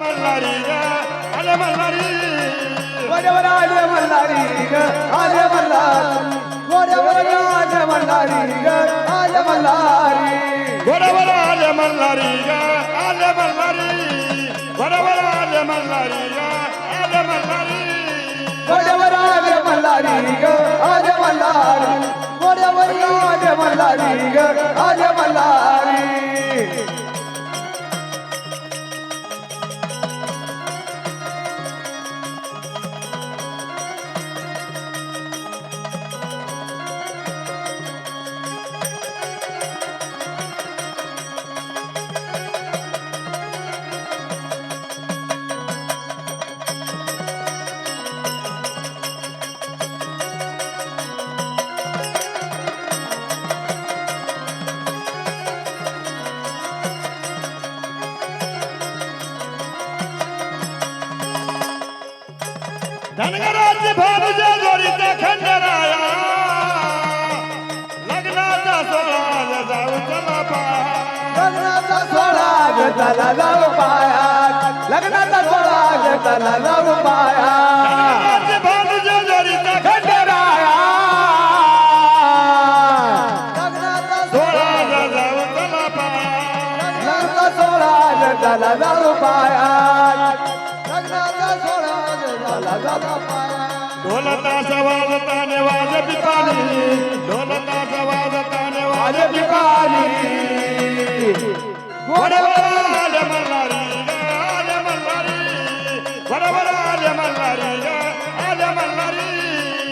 मल्हारी आले मल्हारी वड्यावर आले मल्हारी आले मल्हारी वड्यावर आले मल्हारी आले मल्हारी बरोबर आले मल्हारी आले मल्हारी बरोबर आले मल्हारी आले मल्हारी वड्यावर आले मल्हारी आले मल्हारी वड्यावर आले मल्हारी आले धनगराज भाऊजा जोडीचा खंडराया. लग्नाचा सोहळा जाऊ चला लग्नाचा जाऊ लग्नाचा जाऊ पायात धनगराज भाऊजा जोडीचा खंडेराया. लग्नाचा सोहळा जाऊ चला पहा लग्नाचा ग त्याला जाऊ पायात लग्नाचा सोहळा पायात ढोलतास वाजताने वाज पिपाणी। ढोलतास वाजताने वाज पिकाली आले मल्हारी आले मल्हारी। आले मल्हारी आले मल्हारी।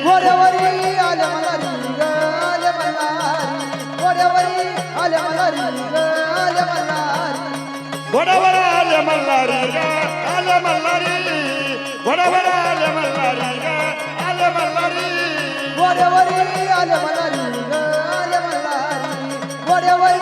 गोड्यावरी आले मल्हारी आले मल्हारी। गोड्यावरी आले मल्हारी आले मल्हारी। आले मल्हारी आले मल्हारी। बरोबर आले मल्हारी ग, आले मल्हारी गोड्यावरी आले मल्हारी ग आले मल्हारी गोड्यावरी आले मल्हारी